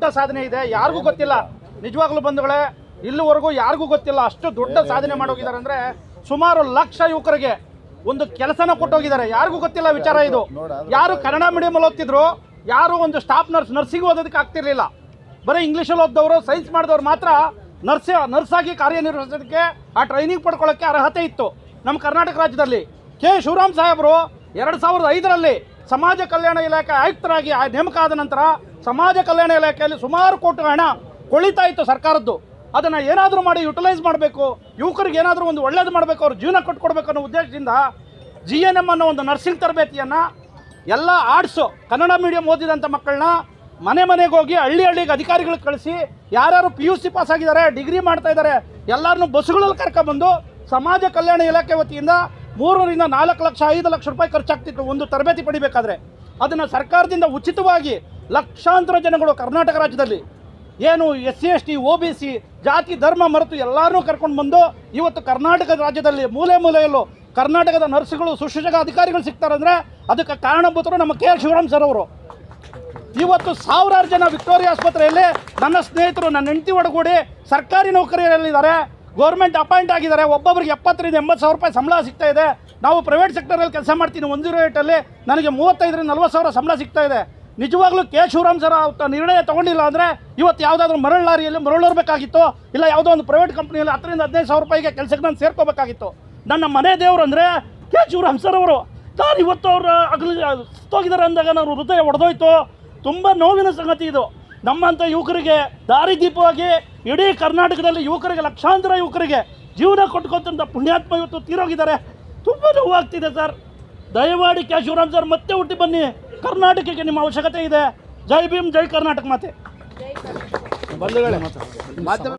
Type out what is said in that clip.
ದೊಡ್ಡ ಸಾಧನೆ ಇದೆ ಯಾರಿಗೂ ಗೊತ್ತಿಲ್ಲ. ನಿಜವಾಗ್ಲೂ ಬಂಧುಗಳೇ ಇಲ್ಲಿವರೆಗೂ ಯಾರಿಗೂ ಗೊತ್ತಿಲ್ಲ. ಅಷ್ಟು ದೊಡ್ಡ ಸಾಧನೆ ಮಾಡೋಗಿದ್ದಾರೆ ಅಂದರೆ ಸುಮಾರು ಲಕ್ಷ ಯುವಕರಿಗೆ ಒಂದು ಕೆಲಸನ ಕೊಟ್ಟೋಗಿದ್ದಾರೆ. ಯಾರಿಗೂ ಗೊತ್ತಿಲ್ಲ ವಿಚಾರ ಇದು. ಯಾರು ಕನ್ನಡ ಮೀಡಿಯಂ ಅಲ್ಲಿ ಓದ್ತಿದ್ರು ಯಾರು ಒಂದು ಸ್ಟಾಫ್ ನರ್ಸ್ ನರ್ಸಿಗೆ ಓದೋದಕ್ಕೆ ಆಗ್ತಿರ್ಲಿಲ್ಲ. ಬರೀ ಇಂಗ್ಲೀಷಲ್ಲಿ ಓದ್ದವರು ಸೈನ್ಸ್ ಮಾಡಿದವ್ರು ಮಾತ್ರ ನರ್ಸ್ ನರ್ಸಾಗಿ ಆಗಿ ಕಾರ್ಯನಿರ್ವಹಿಸೋದಕ್ಕೆ ಆ ಟ್ರೈನಿಂಗ್ ಪಡ್ಕೊಳ್ಳೋಕ್ಕೆ ಅರ್ಹತೆ ಇತ್ತು. ನಮ್ಮ ಕರ್ನಾಟಕ ರಾಜ್ಯದಲ್ಲಿ ಕೆ. ಶಿವರಾಮ್ ಸಾಹೇಬರು ಎರಡು ಸಾವಿರದ ಐದರಲ್ಲಿ ಸಮಾಜ ಕಲ್ಯಾಣ ಇಲಾಖೆ ಆಯುಕ್ತರಾಗಿ ನೇಮಕ ಆದ ನಂತರ ಸಮಾಜ ಕಲ್ಯಾಣ ಇಲಾಖೆಯಲ್ಲಿ ಸುಮಾರು ಕೋಟಿ ಹಣ ಕೊಳಿತಾ ಇತ್ತು ಸರ್ಕಾರದ್ದು. ಅದನ್ನು ಏನಾದರೂ ಮಾಡಿ ಯುಟಿಲೈಸ್ ಮಾಡಬೇಕು, ಯುವಕರಿಗೆ ಏನಾದರೂ ಒಂದು ಒಳ್ಳೇದು ಮಾಡಬೇಕು, ಅವ್ರ ಜೀವನ ಕೊಟ್ಕೊಡ್ಬೇಕು ಅನ್ನೋ ಉದ್ದೇಶದಿಂದ ಜಿ ಎನ್ ಎಂ ಅನ್ನೋ ಒಂದು ನರ್ಸಿಂಗ್ ತರಬೇತಿಯನ್ನು ಎಲ್ಲ ಆರ್ಟ್ಸು ಕನ್ನಡ ಮೀಡಿಯಂ ಓದಿದಂಥ ಮಕ್ಕಳನ್ನ ಮನೆ ಮನೆಗೆ ಹೋಗಿ ಹಳ್ಳಿ ಹಳ್ಳಿಗೆ ಅಧಿಕಾರಿಗಳಿಗೆ ಕಳಿಸಿ ಯಾರ್ಯಾರು ಪಿ ಯು ಸಿ ಪಾಸ್ ಆಗಿದ್ದಾರೆ ಡಿಗ್ರಿ ಮಾಡ್ತಾ ಇದ್ದಾರೆ ಎಲ್ಲರನ್ನೂ ಬಸ್ಸುಗಳಲ್ಲಿ ಕರ್ಕೊಂಬಂದು ಸಮಾಜ ಕಲ್ಯಾಣ ಇಲಾಖೆ ವತಿಯಿಂದ ಮೂರರಿಂದ ನಾಲ್ಕು ಲಕ್ಷ, ಐದು ಲಕ್ಷ ರೂಪಾಯಿ ಖರ್ಚಾಗ್ತಿತ್ತು ಒಂದು ತರಬೇತಿ ಪಡಿಬೇಕಾದ್ರೆ. ಅದನ್ನು ಸರ್ಕಾರದಿಂದ ಉಚಿತವಾಗಿ ಲಕ್ಷಾಂತರ ಜನಗಳು ಕರ್ನಾಟಕ ರಾಜ್ಯದಲ್ಲಿ ಏನು S C, S T O B C, ಜಾತಿ, ಧರ್ಮ, ಮರೆತು ಎಲ್ಲರೂ ಕರ್ಕೊಂಡು ಬಂದು ಇವತ್ತು ಕರ್ನಾಟಕ ರಾಜ್ಯದಲ್ಲಿ ಮೂಲೆ ಮೂಲೆಯಲ್ಲೂ ಕರ್ನಾಟಕದ ನರ್ಸ್ಗಳು, ಸುಶಿಕ್ಷಕ ಅಧಿಕಾರಿಗಳು ಸಿಗ್ತಾರಂದರೆ ಅದಕ್ಕೆ ಕಾರಣಭೂತರು ನಮ್ಮ ಕೆ ಆರ್ ಶಿವರಾಮ್ ಸರ್ ಅವರು. ಇವತ್ತು ಸಾವಿರಾರು ಜನ ವಿಕ್ಟೋರಿಯಾ ಆಸ್ಪತ್ರೆಯಲ್ಲಿ ನನ್ನ ಸ್ನೇಹಿತರು, ನನ್ನ ಹೆಂಡತಿ ಒಡಗೂಡಿ ಸರ್ಕಾರಿ ನೌಕರಿಯಲ್ಲಿದ್ದಾರೆ. ಗೌರ್ಮೆಂಟ್ ಅಪಾಯಿಂಟ್ ಆಗಿದ್ದಾರೆ. ಒಬ್ಬೊಬ್ಬರಿಗೆ ಎಪ್ಪತ್ತರಿಂದ ಎಂಬತ್ತು ಸಾವಿರ ರೂಪಾಯಿ ಸಂಬಳ ಸಿಗ್ತಾ ಇದೆ. ನಾವು ಪ್ರೈವೇಟ್ ಸೆಕ್ಟರಲ್ಲಿ ಕೆಲಸ ಮಾಡ್ತೀನಿ. ಒಂದು ರೇಟಲ್ಲಿ ನನಗೆ ಮೂವತ್ತೈದರಿಂದ ನಲ್ವತ್ತು ಸಾವಿರ ಸಂಬಳ ಸಿಗ್ತಾ ಇದೆ. ನಿಜವಾಗ್ಲೂ ಕೆ ಶಿವರಾಮ್ ಸರ್ ನಿರ್ಣಯ ತಗೊಂಡಿಲ್ಲ ಅಂದರೆ ಇವತ್ತು ಯಾವುದಾದ್ರೂ ಮರಳು ಲಾರಿಯಲ್ಲಿ ಮರಳೋರ್ಬೇಕಾಗಿತ್ತು? ಇಲ್ಲ, ಯಾವುದೋ ಒಂದು ಪ್ರೈವೇಟ್ ಕಂಪ್ನಿಯಲ್ಲಿ ಹತ್ತರಿಂದ ಹದಿನೈದು ಸಾವಿರ ರೂಪಾಯಿಗೆ ಕೆಲಸಕ್ಕೆ ನಾನು ಸೇರ್ಕೋಬೇಕಾಗಿತ್ತು. ನನ್ನ ಮನೆ ದೇವರು ಅಂದರೆ ಕೆ ಶಿವರಾಮ್ ಸರ್ ಅವರು. ನಾನು ಇವತ್ತು ಅವರು ಅಗಲಿ ಸುತ್ತೋಗಿದ್ದಾರೆ ಅಂದಾಗ ನಾನು ಹೃದಯ ಒಡೆದೋಯ್ತು. ತುಂಬ ನೋವಿನ ಸಂಗತಿ ಇದು. ನಮ್ಮಂಥ ಯುವಕರಿಗೆ ದಾರಿದೀಪವಾಗಿ ಇಡೀ ಕರ್ನಾಟಕದಲ್ಲಿ ಯುವಕರಿಗೆ, ಲಕ್ಷಾಂತರ ಯುವಕರಿಗೆ ಜೀವನ ಕೊಟ್ಕೊತಂಥ ಪುಣ್ಯಾತ್ಮ ಇವತ್ತು ತೀರೋಗಿದ್ದಾರೆ. ತುಂಬ ನೋವಾಗ್ತಿದೆ ಸರ್. ದಯವಾಡಿ ಕೆ ಸರ್, ಮತ್ತೆ ಹುಟ್ಟಿ ಬನ್ನಿ. ಕರ್ನಾಟಕಕ್ಕೆ ನಿಮ್ಮ ಅವಶ್ಯಕತೆ ಇದೆ. ಜೈ ಭೀಮ್, ಜೈ ಕರ್ನಾಟಕ ಮಾತೆ. ಬಂಧುಗಳೇ, ಮಾಧ್ಯಮ